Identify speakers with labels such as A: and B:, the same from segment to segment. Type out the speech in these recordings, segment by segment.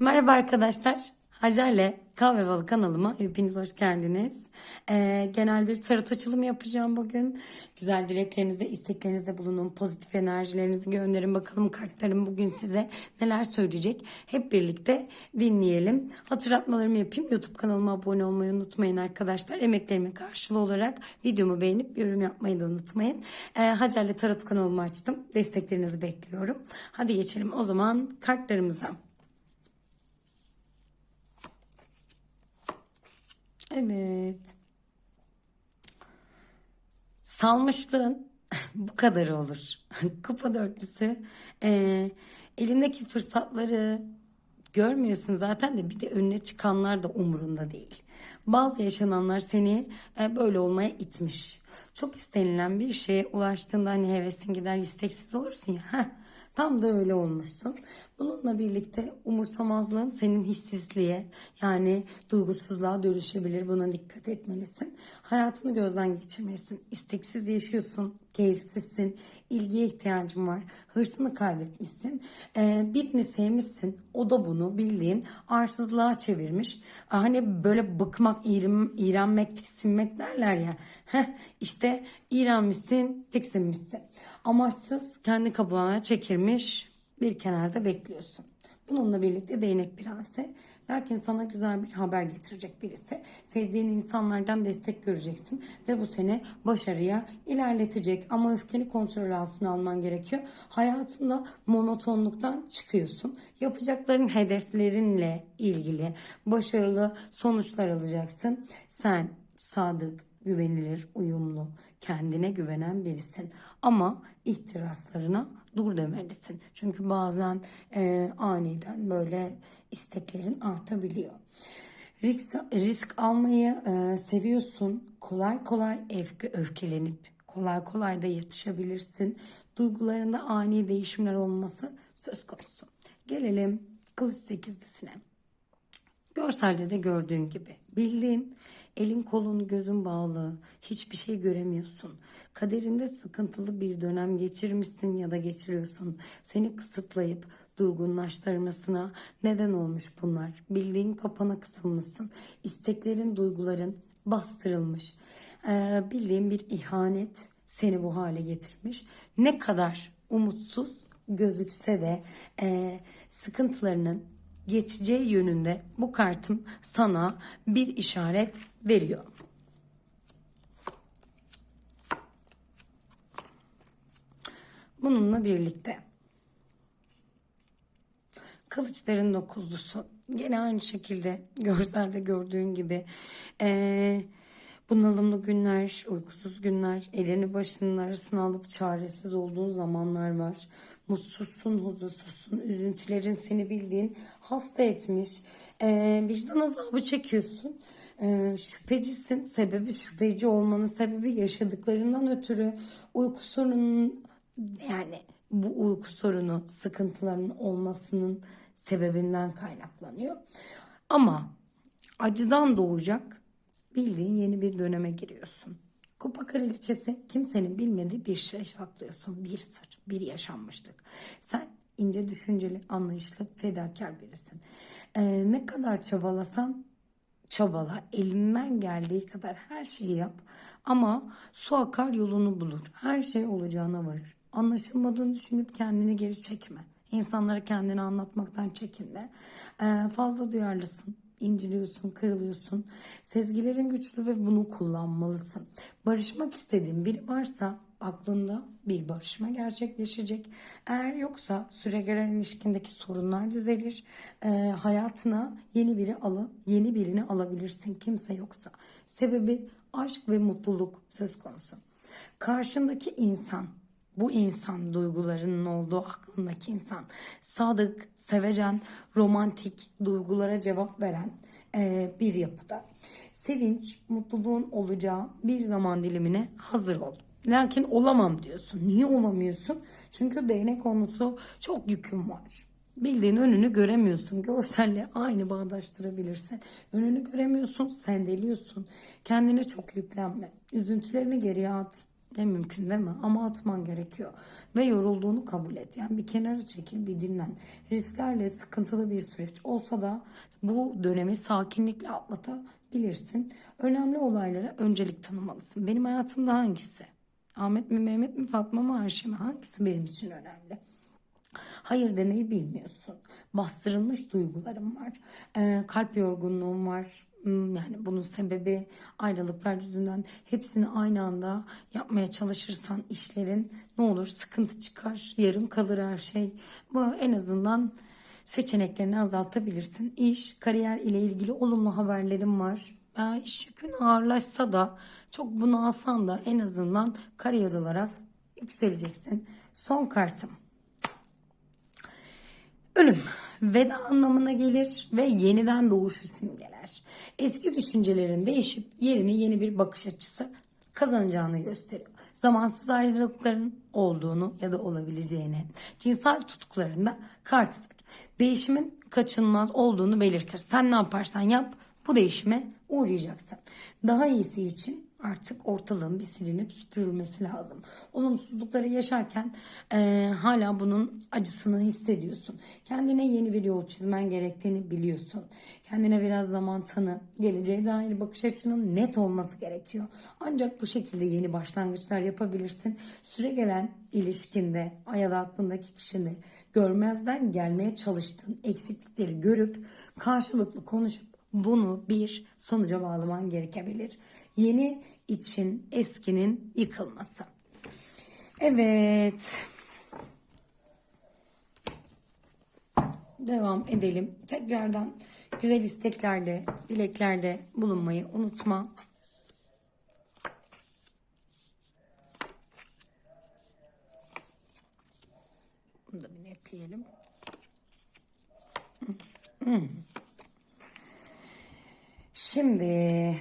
A: Merhaba arkadaşlar. Hacer'le Kahve Balı kanalıma hepiniz hoş geldiniz. Ee, genel bir tarot açılımı yapacağım bugün. Güzel dileklerinizde, isteklerinizde bulunun. Pozitif enerjilerinizi gönderin. Bakalım kartlarım bugün size neler söyleyecek. Hep birlikte dinleyelim. Hatırlatmalarımı yapayım. YouTube kanalıma abone olmayı unutmayın arkadaşlar. Emeklerimin karşılığı olarak videomu beğenip yorum yapmayı da unutmayın. Ee, Hacer'le Tarot kanalımı açtım. Desteklerinizi bekliyorum. Hadi geçelim o zaman kartlarımıza. Evet. Salmışlığın bu kadar olur. Kupa dörtlüsü. Ee, elindeki fırsatları görmüyorsun zaten de bir de önüne çıkanlar da umurunda değil. Bazı yaşananlar seni e, böyle olmaya itmiş. Çok istenilen bir şeye ulaştığında hani hevesin gider isteksiz olursun ya. Heh, Tam da öyle olmuşsun. Bununla birlikte umursamazlığın senin hissizliğe yani duygusuzluğa dönüşebilir. Buna dikkat etmelisin. Hayatını gözden geçirmelisin. İsteksiz yaşıyorsun, keyifsizsin, ilgiye ihtiyacın var, hırsını kaybetmişsin. Ee, birini sevmişsin, o da bunu bildiğin arsızlığa çevirmiş. Hani böyle bıkmak, iğrim, iğrenmek, tiksinmek derler ya. Heh, işte iğrenmişsin, tiksinmişsin. Amaçsız kendi kabuğuna çekilmiş bir kenarda bekliyorsun. Bununla birlikte değnek prensi. Lakin sana güzel bir haber getirecek birisi. Sevdiğin insanlardan destek göreceksin ve bu seni başarıya ilerletecek. Ama öfkeni kontrol altına alman gerekiyor. Hayatında monotonluktan çıkıyorsun. Yapacakların hedeflerinle ilgili başarılı sonuçlar alacaksın. Sen sadık, güvenilir, uyumlu, kendine güvenen birisin. Ama ihtiraslarına dur demelisin. Çünkü bazen e, aniden böyle isteklerin artabiliyor. Risk, risk almayı e, seviyorsun. Kolay kolay öfke, öfkelenip kolay kolay da yatışabilirsin. Duygularında ani değişimler olması söz konusu. Gelelim kılıç sekizlisine. Görselde de gördüğün gibi bildiğin elin kolun gözün bağlı hiçbir şey göremiyorsun. Kaderinde sıkıntılı bir dönem geçirmişsin ya da geçiriyorsun. Seni kısıtlayıp durgunlaştırmasına neden olmuş bunlar. Bildiğin kapana kısılmışsın. İsteklerin, duyguların bastırılmış. Ee, bildiğin bir ihanet seni bu hale getirmiş. Ne kadar umutsuz gözükse de e, sıkıntılarının geçeceği yönünde bu kartım sana bir işaret veriyor. Bununla birlikte kılıçların dokuzlusu yine aynı şekilde görselde gördüğün gibi eee, bunalımlı günler, uykusuz günler, elini başının arasına alıp çaresiz olduğun zamanlar var. Mutsuzsun, huzursuzsun, üzüntülerin seni bildiğin hasta etmiş, eee, vicdan azabı çekiyorsun. Eee, şüphecisin. Sebebi şüpheci olmanın sebebi yaşadıklarından ötürü uyku sorununun yani bu uyku sorunu sıkıntıların olmasının sebebinden kaynaklanıyor. Ama acıdan doğacak bildiğin yeni bir döneme giriyorsun. Kupa kraliçesi kimsenin bilmediği bir şey saklıyorsun. Bir sır, bir yaşanmışlık. Sen ince düşünceli, anlayışlı, fedakar birisin. Ee, ne kadar çabalasan çabala, elinden geldiği kadar her şeyi yap. Ama su akar yolunu bulur. Her şey olacağına varır. Anlaşılmadığını düşünüp kendini geri çekme. İnsanlara kendini anlatmaktan çekinme. Ee, fazla duyarlısın. İnciliyorsun, kırılıyorsun. Sezgilerin güçlü ve bunu kullanmalısın. Barışmak istediğin biri varsa aklında bir barışma gerçekleşecek. Eğer yoksa süregelen ilişkindeki sorunlar düzelir. Ee, hayatına yeni biri alı, yeni birini alabilirsin kimse yoksa. Sebebi aşk ve mutluluk söz konusu. Karşındaki insan bu insan duygularının olduğu aklındaki insan sadık, sevecen, romantik duygulara cevap veren e, bir yapıda. Sevinç, mutluluğun olacağı bir zaman dilimine hazır ol. Lakin olamam diyorsun. Niye olamıyorsun? Çünkü değnek konusu çok yüküm var. Bildiğin önünü göremiyorsun. Görselle aynı bağdaştırabilirsin. Önünü göremiyorsun, sendeliyorsun. Kendine çok yüklenme. Üzüntülerini geriye at. Ne mümkün değil mi? Ama atman gerekiyor. Ve yorulduğunu kabul et. Yani bir kenara çekil, bir dinlen. Risklerle sıkıntılı bir süreç olsa da bu dönemi sakinlikle atlatabilirsin. Önemli olaylara öncelik tanımalısın. Benim hayatımda hangisi? Ahmet mi, Mehmet mi, Fatma mı, Ayşe mi? Hangisi benim için önemli? Hayır demeyi bilmiyorsun. Bastırılmış duygularım var. Ee, kalp yorgunluğum var. Hmm, Yani bunun sebebi ayrılıklar yüzünden hepsini aynı anda yapmaya çalışırsan işlerin ne olur sıkıntı çıkar. Yarım kalır her şey. Bu en azından seçeneklerini azaltabilirsin. İş, kariyer ile ilgili olumlu haberlerim var. Ee, iş yükün ağırlaşsa da çok bunu alsan da en azından kariyer olarak yükseleceksin. Son kartım. Ölüm veda anlamına gelir ve yeniden doğuşu simgeler. Eski düşüncelerin değişip yerini yeni bir bakış açısı kazanacağını gösteriyor. Zamansız ayrılıkların olduğunu ya da olabileceğini, cinsel tutkularında kartıdır. Değişimin kaçınılmaz olduğunu belirtir. Sen ne yaparsan yap bu değişime uğrayacaksın. Daha iyisi için artık ortalığın bir silinip süpürülmesi lazım. Olumsuzlukları yaşarken eee, hala bunun acısını hissediyorsun. Kendine yeni bir yol çizmen gerektiğini biliyorsun. Kendine biraz zaman tanı. Geleceğe dair bakış açının net olması gerekiyor. Ancak bu şekilde yeni başlangıçlar yapabilirsin. Süre gelen ilişkinde ya da aklındaki kişide görmezden gelmeye çalıştığın eksiklikleri görüp karşılıklı konuşup bunu bir sonuca bağlaman gerekebilir. Yeni için eskinin yıkılması. Evet. Devam edelim. Tekrardan güzel isteklerde, dileklerde bulunmayı unutma. Bunu da bir netleyelim. Şimdi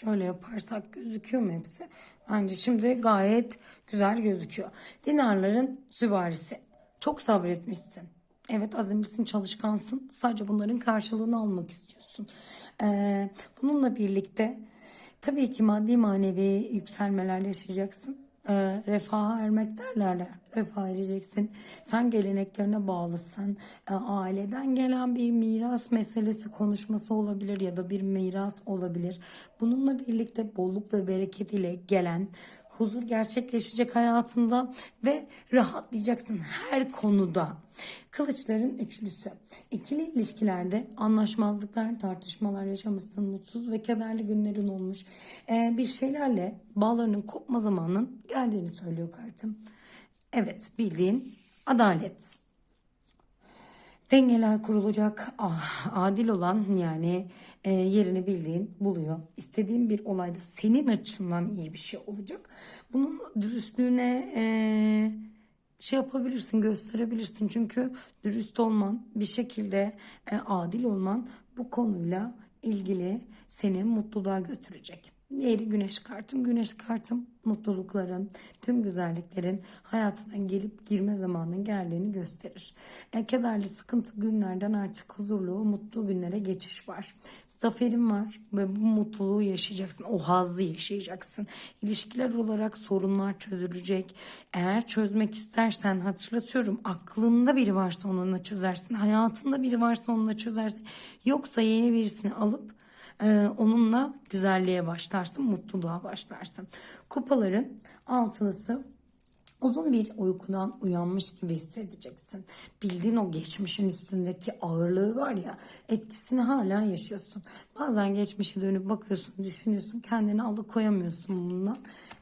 A: şöyle yaparsak gözüküyor mu hepsi? Bence şimdi gayet güzel gözüküyor. Dinarların süvarisi. Çok sabretmişsin. Evet azimlisin, çalışkansın. Sadece bunların karşılığını almak istiyorsun. Ee, bununla birlikte tabii ki maddi manevi yükselmeler yaşayacaksın e, refaha ermek derler. Refah ereceksin. Sen geleneklerine bağlısın. E, aileden gelen bir miras meselesi konuşması olabilir ya da bir miras olabilir. Bununla birlikte bolluk ve bereket ile gelen huzur gerçekleşecek hayatında ve rahatlayacaksın her konuda. Kılıçların üçlüsü. İkili ilişkilerde anlaşmazlıklar, tartışmalar yaşamışsın, mutsuz ve kederli günlerin olmuş. Ee, bir şeylerle bağlarının kopma zamanının geldiğini söylüyor kartım. Evet, bildiğin adalet. Dengeler kurulacak. Ah, adil olan yani e, yerini bildiğin buluyor. İstediğin bir olayda senin açından iyi bir şey olacak. Bunun dürüstlüğüne e, şey yapabilirsin, gösterebilirsin. Çünkü dürüst olman, bir şekilde e, adil olman bu konuyla ilgili seni mutluluğa götürecek. Diğeri güneş kartım. Güneş kartım mutlulukların, tüm güzelliklerin hayatına gelip girme zamanının geldiğini gösterir. E, kederli sıkıntı günlerden artık huzurlu, mutlu günlere geçiş var. Zaferin var ve bu mutluluğu yaşayacaksın. O hazzı yaşayacaksın. İlişkiler olarak sorunlar çözülecek. Eğer çözmek istersen hatırlatıyorum aklında biri varsa onunla çözersin. Hayatında biri varsa onunla çözersin. Yoksa yeni birisini alıp ee, onunla güzelliğe başlarsın, mutluluğa başlarsın. Kupaların altılısı Uzun bir uykudan uyanmış gibi hissedeceksin. Bildiğin o geçmişin üstündeki ağırlığı var ya etkisini hala yaşıyorsun. Bazen geçmişe dönüp bakıyorsun, düşünüyorsun, kendini alıkoyamıyorsun bundan.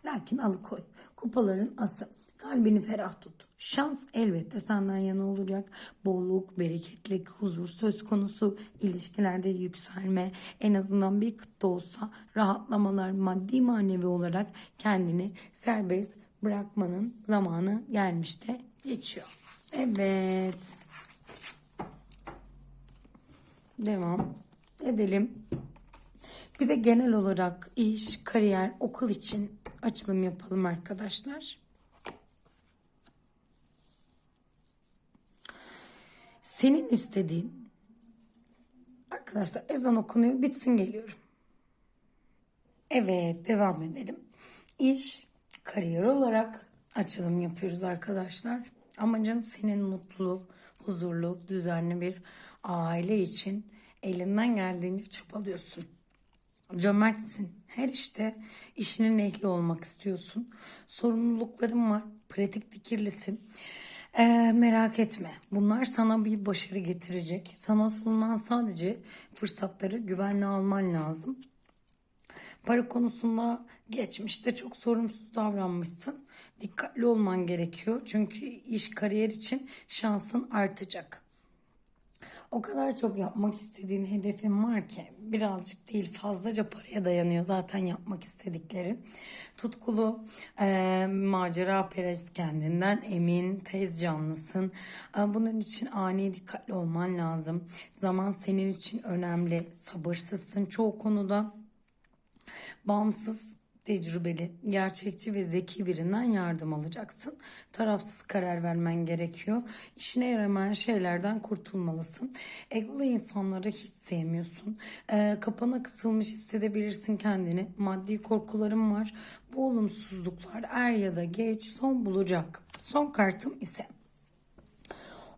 A: Lakin alıkoy. Kupaların ası. Kalbini ferah tut. Şans elbette senden yana olacak. Bolluk, bereketlik, huzur söz konusu. ilişkilerde yükselme. En azından bir kıtta olsa rahatlamalar maddi manevi olarak kendini serbest bırakmanın zamanı gelmişte geçiyor. Evet. Devam edelim. Bir de genel olarak iş, kariyer, okul için açılım yapalım arkadaşlar. Senin istediğin arkadaşlar ezan okunuyor bitsin geliyorum. Evet, devam edelim. İş, kariyer olarak açılım yapıyoruz arkadaşlar. Amacın senin mutlu, huzurlu, düzenli bir aile için elinden geldiğince çabalıyorsun. Cömertsin. Her işte işinin ehli olmak istiyorsun. Sorumlulukların var. Pratik fikirlisin. Ee, merak etme. Bunlar sana bir başarı getirecek. Sana sunulan sadece fırsatları güvenle alman lazım. Para konusunda geçmişte çok sorumsuz davranmışsın. Dikkatli olman gerekiyor. Çünkü iş kariyer için şansın artacak. O kadar çok yapmak istediğin hedefin var ki birazcık değil fazlaca paraya dayanıyor zaten yapmak istedikleri. Tutkulu, e, macera perest kendinden emin, tez canlısın. E, bunun için ani dikkatli olman lazım. Zaman senin için önemli, sabırsızsın çoğu konuda bağımsız, tecrübeli, gerçekçi ve zeki birinden yardım alacaksın. Tarafsız karar vermen gerekiyor. İşine yaramayan şeylerden kurtulmalısın. Egolu insanları hiç sevmiyorsun. Ee, kapana kısılmış hissedebilirsin kendini. Maddi korkularım var. Bu olumsuzluklar er ya da geç son bulacak. Son kartım ise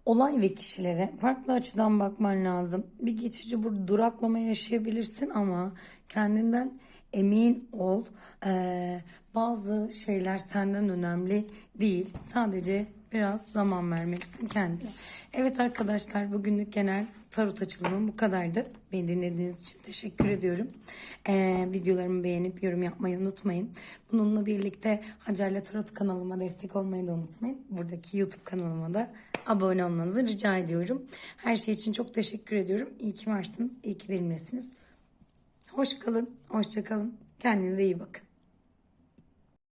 A: olay ve kişilere farklı açıdan bakman lazım. Bir geçici burada duraklama yaşayabilirsin ama kendinden emin ol. Ee, bazı şeyler senden önemli değil. Sadece biraz zaman vermelisin kendine. Evet arkadaşlar bugünlük genel tarot açılımım bu kadardı. Beni dinlediğiniz için teşekkür ediyorum. Ee, videolarımı beğenip yorum yapmayı unutmayın. Bununla birlikte Hacer'le Tarot kanalıma destek olmayı da unutmayın. Buradaki YouTube kanalıma da abone olmanızı rica ediyorum. Her şey için çok teşekkür ediyorum. İyi ki varsınız, iyi ki benimlesiniz. Hoş kalın, hoşça kalın. Kendinize iyi bakın.